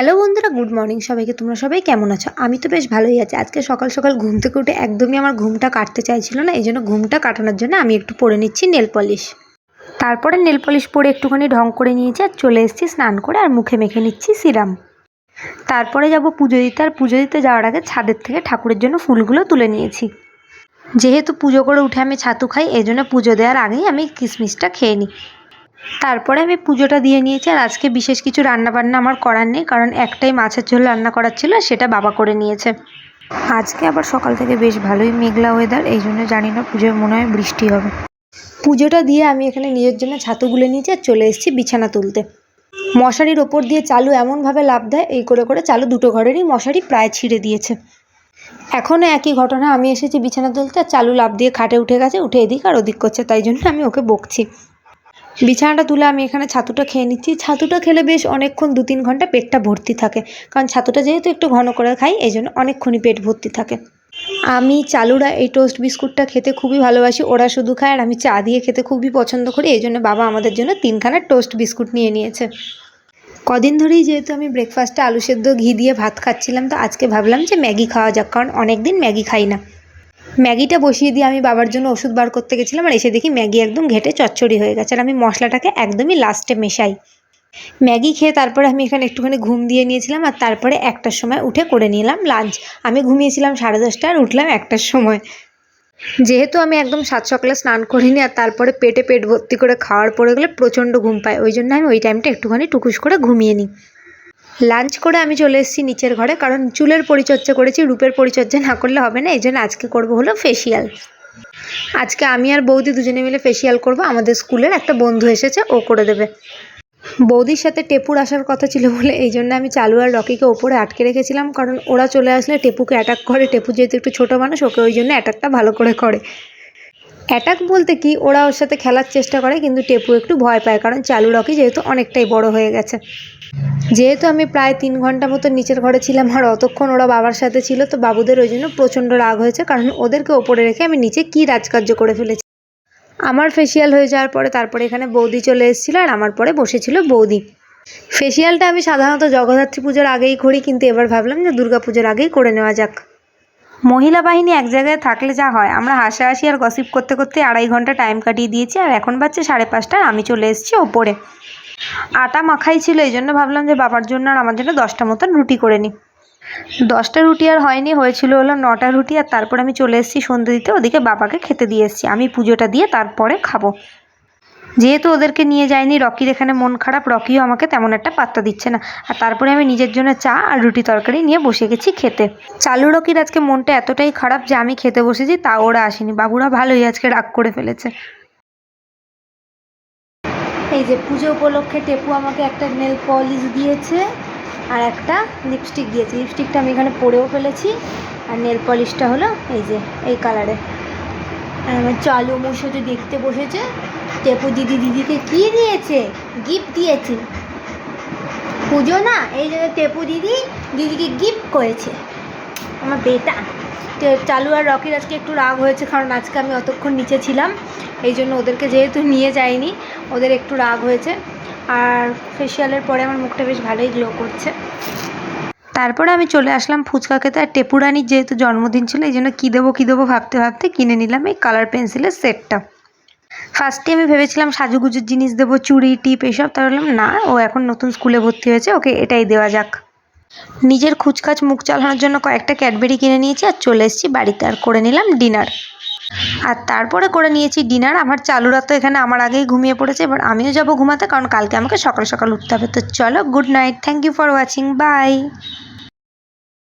Hello বন্ধুরা, good morning সবাইকে। তোমরা সবাই কেমন আছো? আমি তো বেশ ভালোই আছি। আজকে সকাল সকাল ঘুম থেকে উঠে একদমই আমার ঘুমটা কাটতে চাইছিল না, এই জন্য ঘুমটা কাটানোর জন্য আমি একটু পরে নিচ্ছি নেল পলিশ। তারপরে নেল পলিশ পরে একটুখানি ঢং করে নিয়েছি আর চলে এসেছি স্নান করে আর মুখে মেখে নিচ্ছি সিরাম। তারপরে যাব পুজো দিতে আর পুজো দিতে যাওয়ার আগে ছাদের থেকে ঠাকুরের জন্য ফুলগুলো তুলে নিয়েছি। যেহেতু পুজো করে উঠে আমি ছাতু খাই, এই জন্য পুজো দেওয়ার আগেই আমি কিশমিশটা খেয়ে নিই। তারপরে আমি পুজোটা দিয়ে নিয়েছি আর আজকে বিশেষ কিছু রান্না বান্না আমার করার নেই, কারণ একটাই মাছের ঝোল রান্না করার ছিল সেটা বাবা করে নিয়েছে। আজকে আবার সকাল থেকে বেশ ভালোই মেঘলা ওয়েদার এই জন্য জানি না পুজোয় মনে হয় বৃষ্টি হবে। পুজোটা দিয়ে আমি এখানে নিজের জন্য ছাতু গুলে নিয়েছি আর চলে এসেছি বিছানা তুলতে। মশারির ওপর দিয়ে চালু এমনভাবে লাভ দেয়, এই করে করে চালু দুটো ঘরেরই মশারি প্রায় ছিঁড়ে দিয়েছে। এখনও একই ঘটনা, আমি এসেছি বিছানা তুলতে, আর চালু লাভ দিয়ে খাটে উঠে গেছে, উঠে এদিক আর ওদিক করছে, তাই জন্য আমি ওকে বকছি। বিছানাটা তুলে আমি এখানে ছাতুটা খেয়ে নিচ্ছি। ছাতুটা খেলে বেশ অনেকক্ষণ দু তিন ঘণ্টা পেটটা ভর্তি থাকে। কারণ ছাতুটা যেহেতু একটু ঘন করে খাই এই জন্য অনেকক্ষণই পেট ভর্তি থাকে। আমি চালুরা এই টোস্ট বিস্কুটটা খেতে খুবই ভালোবাসি। ওরা শুধু খায় আর আমি চা দিয়ে খেতে খুবই পছন্দ করি। এই জন্য বাবা আমাদের জন্য তিনখানা টোস্ট বিস্কুট নিয়ে নিয়েছে। কদিন ধরেই যেহেতু আমি ব্রেকফাস্টে আলু সেদ্ধ, ঘি দিয়ে ভাত খাচ্ছিলাম, তো আজকে ভাবলাম যে ম্যাগি খাওয়া যাক। কারণ অনেক দিন ম্যাগি খাই না। ম্যাগিটা বসিয়ে দিয়ে আমি বাবার জন্য ওষুধ বার করতে গেছিলাম আর এসে দেখি ম্যাগি একদম ঘেটে চচ্চড়ি হয়ে গেছে আর আমি মশলাটাকে একদমই লাস্টে মেশাই। ম্যাগি খেয়ে তারপরে আমি এখানে একটুখানি ঘুম দিয়ে নিয়েছিলাম আর তারপরে একটার সময় উঠে করে নিলাম লাঞ্চ আমি ঘুমিয়েছিলাম সাড়ে দশটা আর উঠলাম একটার সময়। যেহেতু আমি একদম সাত সকালে স্নান করিনি আর তারপরে পেটে পেট ভর্তি করে খাওয়ার পরে গেলে প্রচণ্ড ঘুম পায়, ওই জন্য আমি ওই টাইমটা একটুখানি টুকুস করে ঘুমিয়ে নিই। লাঞ্চ করে আমি চলে এসেছি নিচের ঘরে, কারণ চুলের পরিচর্যা করেছি, রূপের পরিচর্যা না করলে হবে না, এই জন্য আজকে করব হলো ফেসিয়াল আজকে আমি আর বৌদি দুজনে মিলে ফেসিয়াল করব, আমাদের স্কুলের একটা বন্ধু এসেছে, ও করে দেবে। বৌদির সাথে টেপুর আসার কথা ছিল বলে, এই জন্য আমি চালু আর রকিকে ওপরে আটকে রেখেছিলাম, কারণ ওরা চলে আসলে টেপুকে অ্যাটাক করে, টেপু যেহেতু একটু ছোটো মানুষ, ওকে ওই জন্য অ্যাটাকটা ভালো করে করে। অ্যাটাক বলতে কি, ওরা ওর সাথে খেলার চেষ্টা করে, কিন্তু টেপু একটু ভয় পায়, কারণ চালু রকি যেহেতু অনেকটাই বড় হয়ে গেছে। যেহেতু আমি প্রায় তিন ঘণ্টা মতো নিচের ঘরে ছিলাম, আর অতক্ষণ ওরা বাবার সাথে ছিল, তো বাবুদের ওই জন্য প্রচণ্ড রাগ হয়েছে, কারণ ওদেরকে ওপরে রেখে আমি নিচে কী রাজকার্য করে ফেলেছি। আমার ফেসিয়াল হয়ে যাওয়ার পরে তারপরে এখানে বৌদি চলে এসেছিল, আর আমার পরে বসেছিল বৌদি। ফেসিয়ালটা আমি সাধারণত জগদ্ধাত্রী পুজোর আগেই করি, কিন্তু এবার ভাবলাম যে দুর্গা পুজোর আগেই করে নেওয়া যাক। মহিলা বাহিনী এক জায়গায় থাকলে যা হয়, আমরা হাসাহাসি আর গসিপ করতে করতে আড়াই ঘণ্টা টাইম কাটিয়ে দিয়েছি আর এখন বাজছে সাড়ে পাঁচটা আমি চলে এসেছি ওপরে। আটা মাখাই ছিল, এই জন্য ভাবলাম যে বাবার জন্য আর আমার জন্য দশটা মতন রুটি করে নিই। দশটা রুটি আর হয়নি, হয়েছিল হলো নটা রুটি আর তারপর আমি চলে এসেছি সন্ধ্যে দিতে, ওদিকে বাবাকে খেতে দিয়ে এসেছি। আমি পুজোটা দিয়ে তারপরে খাব। যেহেতু ওদেরকে নিয়ে যায়নি, রকির এখানে মন খারাপ, রকিও আমাকে তেমন একটা পাত্তা দিচ্ছে না। আর তারপরে আমি নিজের জন্য চা আর রুটি তরকারি নিয়ে বসে গেছি খেতে। চালু রকির আজকে মনটা এতটাই খারাপ যে আমি খেতে বসেছি, তা ওরা আসেনি। বাবুরা ভালোই আজকে রাগ করে ফেলেছে। এই যে পুজো উপলক্ষে টেপু আমাকে একটা নেল পলিশ দিয়েছে আর একটা লিপস্টিক দিয়েছে। লিপস্টিকটা আমি এখানে পরেও ফেলেছি। আর নেল পলিশটা হলো এই যে, এই কালারে আমার চালু মশাতে দেখতে বসেছে। টেপু দিদি দিদিকে কি দিয়েছে? গিফট দিয়েছে। পুজো না, এই জন্য টেপু দিদি দিদিকে গিফট করেছে। আমার বেটা। চালু আর রকির আজকে একটু রাগ হয়েছে, কারণ আজকে আমি অতক্ষণ নিচে ছিলাম। এই জন্য ওদেরকে যেহেতু নিয়ে যাইনি, ওদের একটু রাগ হয়েছে। আর ফেসিয়ালের পরে আমার মুখটা বেশ ভালোই গ্লো করছে। তারপরে আমি চলে আসলাম ফুচকা খেতে আর টেপুরানির যেহেতু জন্মদিন ছিল, এই জন্য কী দেবো কী দেবো ভাবতে ভাবতে কিনে নিলাম এই কালার পেন্সিলের সেটটা ফার্স্টে আমি ভেবেছিলাম সাজুগুজুর জিনিস দেবো, চুড়ি, টিপ এসব তাহলে বললাম না, ও এখন নতুন স্কুলে ভর্তি হয়েছে, ওকে এটাই দেওয়া যাক। নিজের খুচখাচ মুখ চালানোর জন্য কয়েকটা ক্যাডবেরি কিনে নিয়েছি আর চলে এসেছি বাড়িতে আর করে নিলাম ডিনার আর তারপরে করে নিয়েছি ডিনার আমার চালুরা তো এখানে আমার আগেই ঘুমিয়ে পড়েছে, এবার আমিও যাব ঘুমাতে, কারণ কালকে আমাকে সকাল সকাল উঠতে হবে। তো চলো good night thank you for watching bye